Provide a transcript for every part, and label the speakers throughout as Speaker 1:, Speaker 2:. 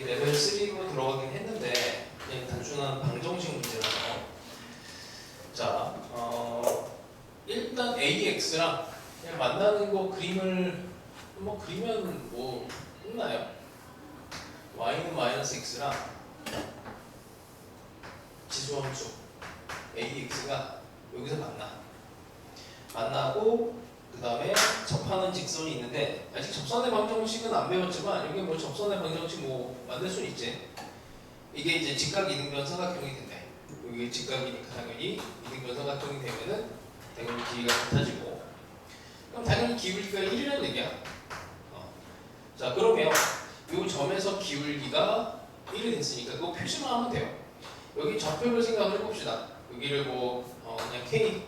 Speaker 1: 레벨 3로 들어가긴 했는데 그냥 단순한 방정식 문제라서. 자 어, 일단 AX랑 그냥 만나는 거 그림을 뭐 그리면 뭐 끝나요. Y는 마이너스 X랑 지수함수 AX가 여기서 만나. 만나고 그 다음에 접하는 직선이 있는데 아직 접선의 방정식은 안 배웠지만 여기 뭐 접선의 방정식 뭐 만들 수는 있지. 이게 이제 직각 이등변 삼각형이 된대. 여기 직각이니까 당연히 이등변 삼각형이 되면은 당연히 길이가 같아지고. 그럼 당연히 기울기가 1이라는 얘기야. 어. 자 그러면 이 점에서 기울기가 1이 됐으니까 그거 표시만 하면 돼요. 여기 좌표를 생각을 해봅시다. 여기를 뭐 어, 그냥 K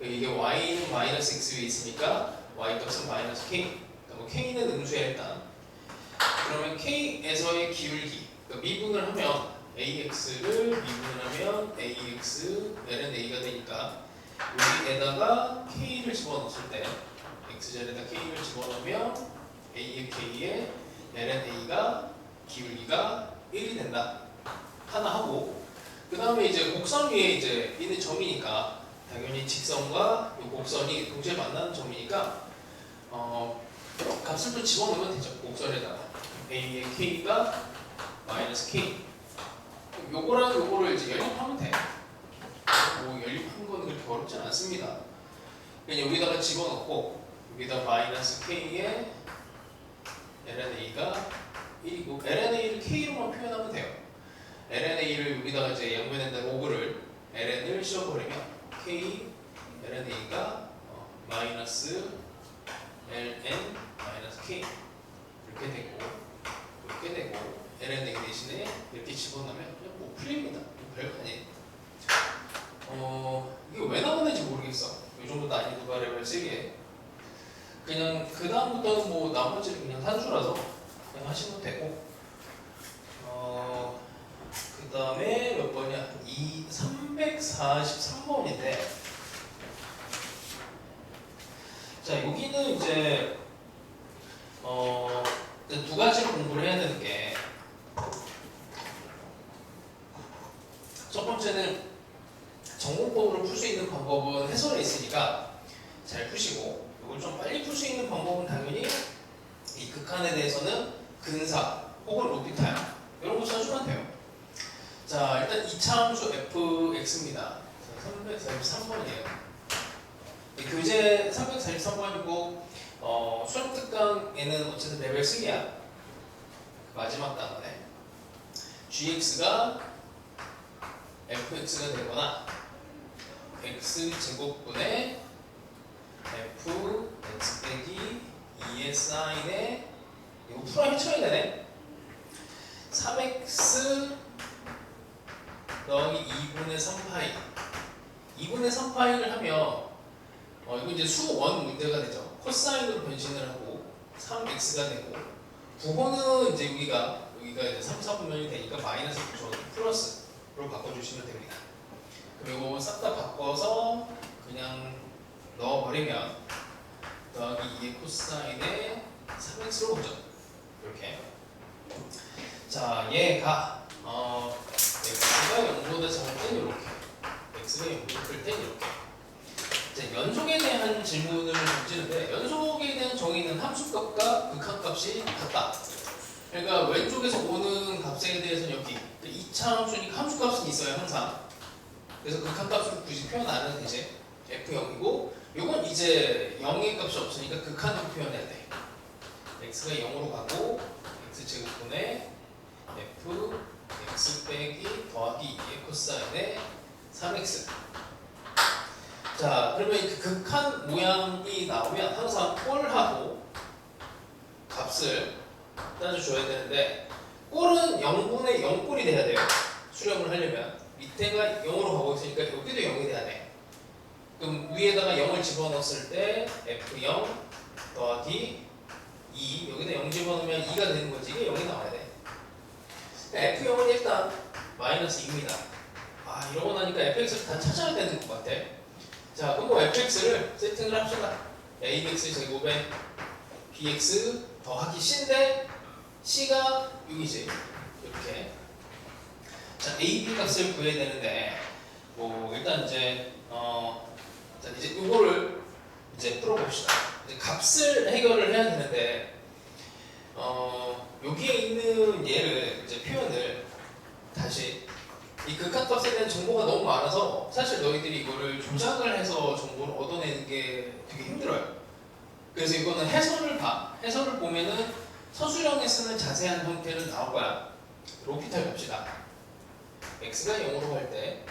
Speaker 1: 이게 y는 마이너스 x 위에 있으니까 y 값은 마이너스 k. 그러니까 뭐 k는 음수야 일단. 그러면 k에서의 기울기, 그러니까 미분을 하면 ax를 미분을 하면 ax ln a가 되니까 여기에다가 k를 집어넣었을 때 x절에다 k를 집어넣으면 a의 k에 ln a가 기울기가 1이 된다. 하나 하고 그 다음에 이제 곡선 위에 이제 있는 점이니까 당연히 직선과 이 곡선이 동시에 만나는 점이니까 어, 값을 또 집어넣으면 되죠. 곡선에다가 a의 k가 마이너스 k 요거랑 요거를 이제 연립하면 돼. 뭐 연립한 거는 그렇게 어렵진 않습니다. 그냥 여기다가 집어넣고 여기다 마이너스 k에 lna가 1이고 lna를 k로만 표현하면 돼요. lna를 여기다가 이제 양변에다 로그를 ln을 씌워버리면 k lna가 어, 마이너스 ln 마이너스 k 이렇게 되고 이렇게 되고 lna 대신에 이렇게 집어넣으면 그냥 뭐 풀립니다. 뭐 별거 아니에요. 어 이게 왜 나오는지 모르겠어. 이 정도 난이도가 레벨 3에 그냥 그 다음부터는 뭐 나머지는 그냥 산수라서 그냥 하시면 되고 어. 그 다음에 몇 번이야? 이 343번인데 자 여기는 이제 어, 이제 두 가지 공부를 해야 되는 게 첫 번째는 전공법으로 풀 수 있는 방법은 해설에 있으니까 잘 푸시고 이걸 좀 빨리 풀 수 있는 방법은 당연히 이 극한에 대해서는 근사 혹은 로피타임 이런 거 써주면 돼요. 자, 일단 2차 함수 fx입니다. 343번이에요. 교재 343번이고 어, 수능 특강에는 어쨌든 레벨 3야. 마지막 단원에 gx가 fx가 되거나 x 제곱분의 f x 빼기 2의 사인에 이거 풀어 헤쳐야 되네. 3x 더하기 2분의 3파이 2분의 3파이를 하면 어, 이거 이제 수원 문제가 되죠. 코사인으로 변신을 하고 3x가 되고 부호는 이제 여기가 여기가 이제 3, 4분면이 되니까 마이너스 9천 플러스로 바꿔주시면 됩니다. 그리고 싹 다 바꿔서 그냥 넣어버리면 더하기 2의 코사인에 3x로 오죠. 이렇게. 자 얘가 어, x가 0보다 작을 땐 이렇게 x가 0보다 클 땐 이렇게 자, 연속에 대한 질문을 던지는데 연속에 대한 정의는 함수값과 극한값이 같다. 그러니까 왼쪽에서 오는 값에 대해서는 여기. 2차 함수니까 함수값은 있어요 항상. 그래서 극한값을 굳이 표현 안 해도 되지 f0이고 요건 이제 0의 값이 없으니까 극한으로 표현해야 돼. X가 0으로 가고 x제곱분의 f x 빼기 더하기 2의 코사인의 3x 자 그러면 그 극한 모양이 나오면 항상 꼴하고 값을 따져줘야 되는데 꼴은 0분의 0꼴이 돼야 돼요. 수렴을 하려면. 밑에가 0으로 가고 있으니까 여기도 0이 돼야 돼. 그럼 위에다가 0을 집어넣었을 때 f0 더하기 2 여기다 0 집어넣으면 2가 되는 거지. 이게 0이 나와야 돼. F0은 일단 마이너스 2입니다. 아 이러고 나니까 fx를 다 찾아야 되는 것 같아. 자뭐 fx를 세팅을 합시다. ax 제곱에 bx 더하기 c인데 C가 6이지. 이렇게. 자, A, B 값을 구해야 되는데, 뭐, 일단 이제, 어, 자, 이제 이거를 이제 풀어봅시다. 이제 값을 해결을 해야 되는데, 어, 여기에 있는 얘를, 이 극한값에 대한 정보가 너무 많아서 사실 너희들이 이거를 조작을 해서 정보를 얻어내는 게 되게 힘들어요. 그래서 이거는 해설을 봐. 해설을 보면은 서술형에 쓰는 자세한 형태는 나올 거야. 로피탈 봅시다. x가 0으로 갈 때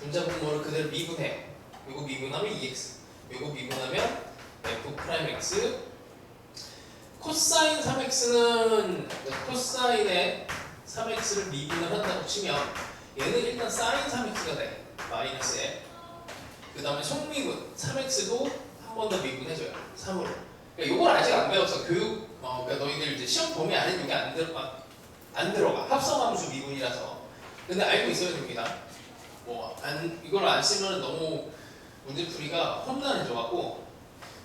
Speaker 1: 분자 분모를 그대로 미분해. 요거 미분하면 2x. 요거 미분하면 f 프라임 x. 코사인 3x는 코사인의 3x를 미분을 한다고 치면 얘는 일단 사인 3x가 돼. 마이너스에. 그 다음에 속미분 3x도 한 번 더 미분해줘요. 3으로. 그러니까 이걸 아직 안 배웠어. 교육, 어, 그러니까 너희들 이제 시험 범위 안에 이게 안, 들어, 아, 안 들어가. 합성함수 미분이라서. 근데 알고 있어야 됩니다. 뭐, 안, 이걸 안 쓰면 너무 문제풀이가 험난해져갖고.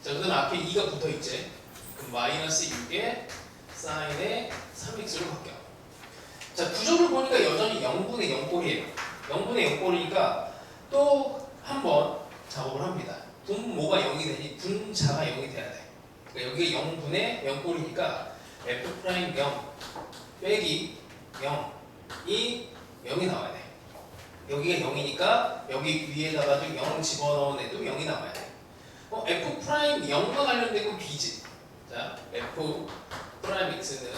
Speaker 1: 자, 그 다음에 앞에 2가 붙어 있지. 그럼 마이너스 6에 사인에 3x로 바뀌어. 자, 구조를 보니까 여전히 0분의 0꼴이에요. 0분의 0꼴이니까 또 한 번 작업을 합니다. 분모가 0이 되니 분자가 0이 돼야 돼. 그러니까 여기가 0분의 0꼴이니까 f 프라임 0 빼기 0이 0이 나와야 돼. 여기가 0이니까 여기 위에다가도 0 집어넣은 애도 0이 나와야 돼. 어, f 프라임 0과 관련된 건 b지. 자, f 프라임 x는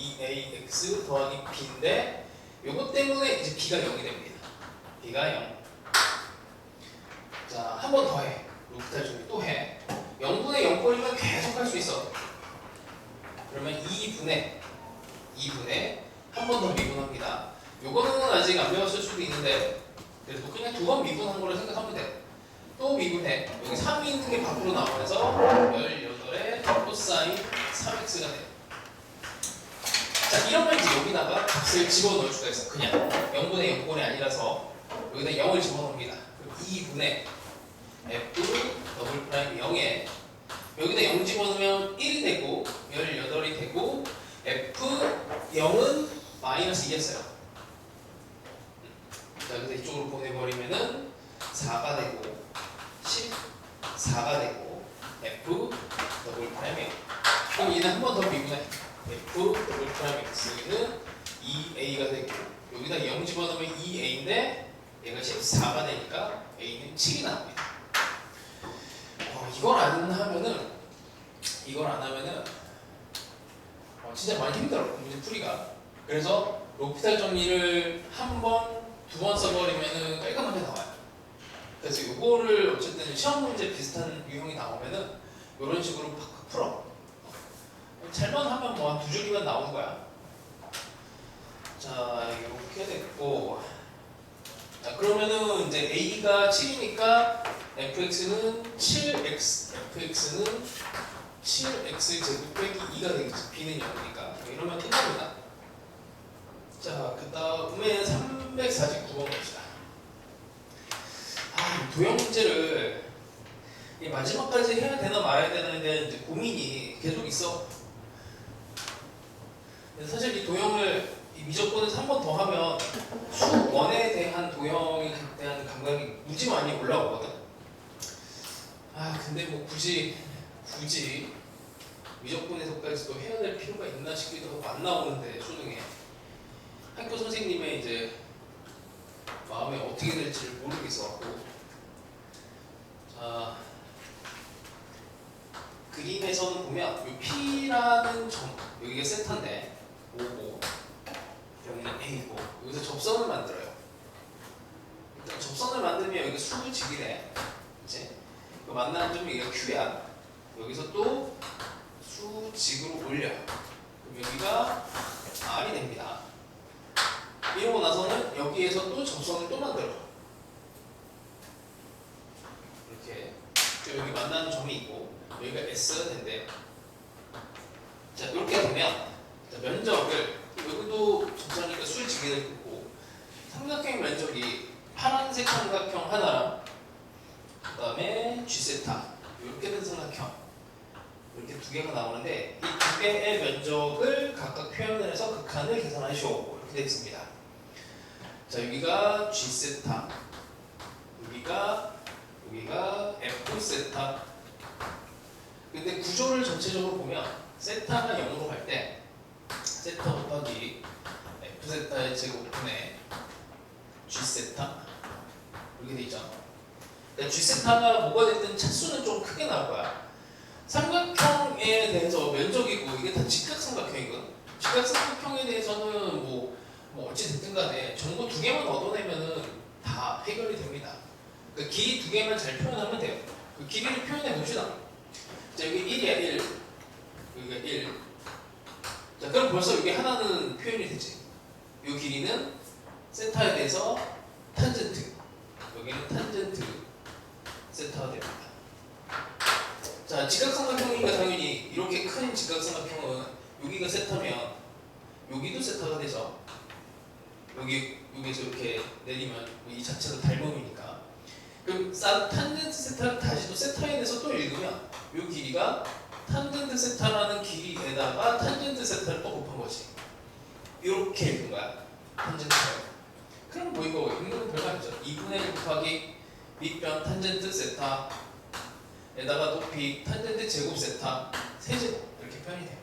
Speaker 1: 2ax 더하기 b인데 요것 때문에 이제 b가 0이 됩니다. b가 0. 자, 한 번 더 해. 루프탈 준비 또 해. 0분의 0꼴이면 계속 할 수 있어. 그러면 2분의 2분의 한 번 더 미분합니다. 요거는 아직 안 배웠을 수도 있는데 그래도 그냥 두 번 미분한 거를 생각하면 돼. 또 미분해. 여기 3이 있는 게 밖으로 나오면서 18에 코사인 3x가 돼. 자, 이러면 이제 여기다가 값을 집어넣을 수가 있어. 그냥 0분의 0꼴이 아니라서 여기다 0을 집어넣습니다. 그럼 2분의 f 더블 프라임 0에 여기다 0 집어넣으면 1이 되고 18이 되고 f 0은 마이너스 2였어요. 자, 그래서 이쪽으로 보내버리면은 4가 되고 14가 되고 f 더블 프라임 0. 그럼 얘는 한 번 더 미분해. F 더블 프라임 x는 2a가 되고 여기다 0 집어넣으면 2a인데 얘가 14가 되니까 a는 7이 나옵니다. 어, 이걸 안 하면은 이걸 안 하면은 어, 진짜 많이 힘들어 문제 풀이가. 그래서 로피탈 정리를 한 번, 두 번 써버리면은 깔끔하게 나와요. 그래서 이거를 어쨌든 시험 문제 비슷한 유형이 나오면은 이런 식으로 팍팍 풀어. 잘만 하면 뭐 한 두 줄이면 나오는 거야. 자 이렇게 됐고 자 그러면은 이제 a가 7이니까 fx는 7x fx는 7x 제곱 빼기 2가 되겠지 b는 0이니까 이러면 끝납니다. 자 그 다음에 349번 봅시다. 아, 이 도형 문제를 이 마지막까지 해야 되나 말아야 되나에 이제 고민이 계속 있어. 사실 이 도형을 이 미적분에서 한번더 하면 수원에 대한 도형에 대한 감각이 무지 많이 올라오거든. 아 근데 뭐 굳이 굳이 미적분에서까지도 될 필요가 있나 싶기도 하고 안 나오는데 초등에 학교 선생님의 이제 마음이 어떻게 될지 를 모르겠어갖고 자 그림에서는 보면 이 P라는 점 여기가 센터인데 O고 여기는 A고 여기서 접선을 만들어요. 일단 접선을 만들면 여기가 수직이래. 이제 그 만나는 점이 여기가 Q야. 여기서 또 수직으로 올려. 그럼 여기가 R이 됩니다. 이러고 나서는 여기에서 또 접선을 또 만들어. 이렇게 또 여기 만나는 점이 있고 여기가 S가 된대. 자 이렇게 되면 자, 면적을 여기도 접선이니까 수직이 될 거고 삼각형 면적이 파란색 삼각형 하나랑 그 다음에 G 세타. 이렇게 된 삼각형 이렇게 두 개가 나오는데 이 두 개의 면적을 각 G세타를 계산하시오 이렇게 되어 있습니다. 자 여기가 G세타. 여기가 여기가 F세타. 근데 구조를 전체적으로 보면 세타가 0으로 갈 때 세타 곱하기 F세타의 제곱분의 G세타. 이렇게 돼 있잖아 그러니까 G세타가 뭐가 됐든 차수는 좀 크게 나올 거야. 삼각형에 대해서 면적이고 이게 다 직각삼각형이거든? 직각삼각형에 대해서는 뭐, 뭐 어찌 됐든 간에 정보 두 개만 얻어내면은 다 해결이 됩니다. 그 길이 두 개만 잘 표현하면 돼요. 그 길이를 표현해 봅시다. 자 여기 1이야 1 여기가 1 자, 그럼 벌써 여기 하나는 표현이 되지. 이 길이는 세타에 대해서 탄젠트. 여기는 탄젠트 세타가 됩니다. 자, 직각삼각형이니까 당연히 이렇게 큰 직각삼각형은 여기가 세타면 여기도 세타가 되죠. 여기 여기서 이렇게 내리면 이 자체가 닮음이니까. 그럼 사- 탄젠트 세타를 다시 또 세타에 대해서 또 읽으면 이 길이가 탄젠트 세타라는 길이에다가 탄젠트 세타를 또 곱한 거지. 이렇게 읽은 거야. 탄젠트. 그럼 뭐 이거 읽는 건 별거 아니죠. 2분의 1 곱하기 밑변 탄젠트 세타에다가 높이 탄젠트 제곱 세타 세제곱 이렇게 표현이 돼요.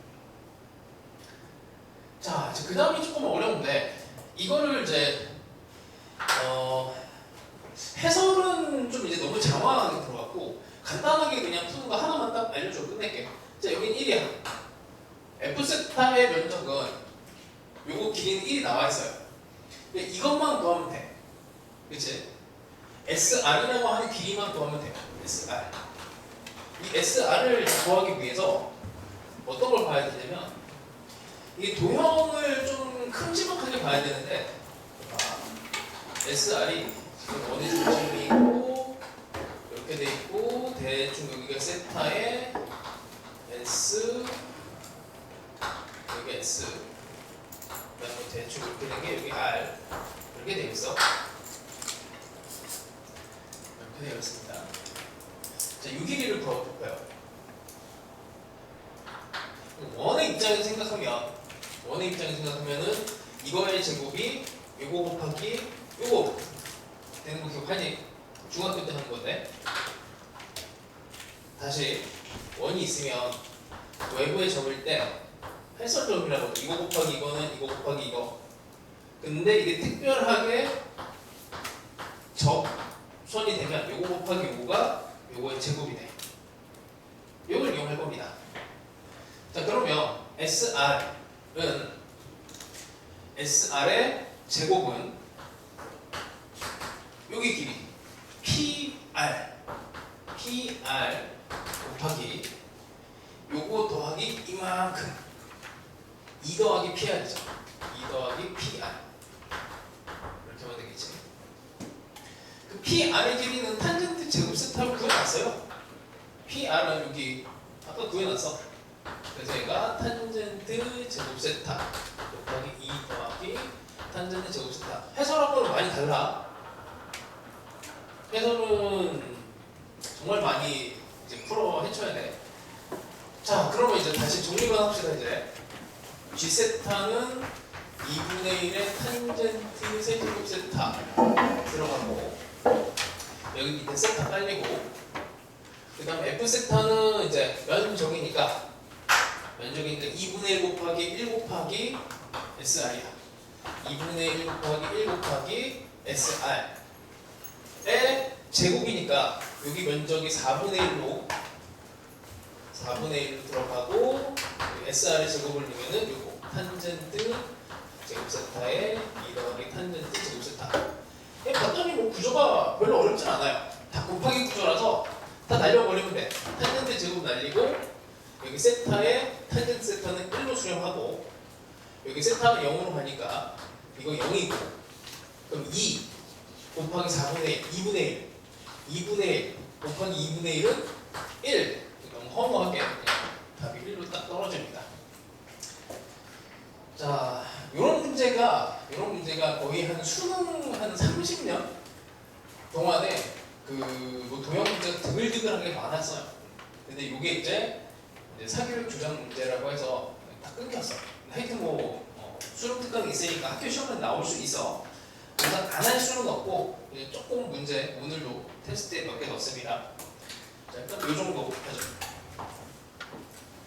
Speaker 1: 자, 그 다음이 조금 어려운데 이거를 이제 어, 해설은 좀 이제 너무 장황하게 들어갔고 간단하게 그냥 푸는 거 하나만 딱 알려주고 끝낼게요. 자, 여긴 1이야. F세타의 면적은 요거 길이는 1이 나와 있어요. 이것만 구하면 돼. 그치? SR이라고 하는 길이만 구하면 돼요. SR. 이 SR을 구하기 위해서 어떤 걸 봐야 되냐면 이게 도형을 좀 큼지막하게 봐야 되는데 아, SR이 지금 어디 중심이 있고 이렇게 돼 있고 대충 여기가 세타에 S 여기 S 그다음에 대충 이렇게 된 게 여기 R 이렇게 돼 있어 되어 있습니다 자, 이 길이를 구해볼까요? 원의 입장에서 생각하면 원의 입장에서 생각하면은 이거의 제곱이 요거 곱하기 요거 되는 거 기억하니? 중학교 때 하는 건데 다시 원이 있으면 외부에 적을 때 해설점이라고. 이거 곱하기 이거는 이거 곱하기 이거 근데 이게 특별하게 접 선이 되면 요거 곱하기 요거가 요거의 제곱이 돼 요걸 이용할 겁니다. 자 그러면 SR은 SR의 제곱은 여기 길이 PR PR 곱하기 요거 더하기 이만큼. 2 더하기 PR이죠. 2 더하기 PR 이렇게 하면 되겠지 그 PR의 길이는 탄젠트 제곱 세타로 구해놨어요 PR은 여기 아까 구해놨어 그래서 얘가 탄젠트 제곱 세타 곱하기 2 더하기 탄젠트 제곱 세타 해설하고는 많이 달라 해설은 정말 많이 이제 풀어 헤쳐야 돼. 자, 그러면 이제 다시 정리만 합시다 이제. G 세타는 2분의 1의 탄젠트 세제곱 세타 들어가고 여기 밑에 세타 깔리고 그 다음 F 세타는 이제 면적이니까 면적이니까 2분의 1 곱하기 1 곱하기 SR이야. 2분의 1 곱하기 1 곱하기 SR 의 제곱이니까 여기 면적이 4분의 1로 4분의 1로 들어가고 SR의 제곱을 넣으면은 요거 탄젠트 제곱 세타에 2 더하기 탄젠트 뭐 구조가 별로 어렵진 않아요. 다 곱하기 구조라서 다 날려버리면 돼. 탄젠트 제곱 날리고 여기 세타에 탄젠트 세타는 1로 수렴하고 여기 세타가 0으로 가니까 이거 0이고 그럼 2 곱하기 4분의 1, 2분의 1 2분의 1 곱하기 2분의 1은 1 너무 허무하게 답이 1로 딱 떨어집니다. 자 이런 문제가 이런 문제가 거의 한 수능 한 30년 동안에 그뭐 도형 문제가 드글드글하게 많았어요 근데 이게 이제, 이제 사교육 조작 문제라고 해서 다 끊겼어 하여튼 뭐 어, 수능 특강이 있으니까 학교 시험에 나올 수 있어. 그래서 안 할 수는 없고 조금 문제 오늘도 테스트에 몇 개 넣습니다. 자, 일단 이 정도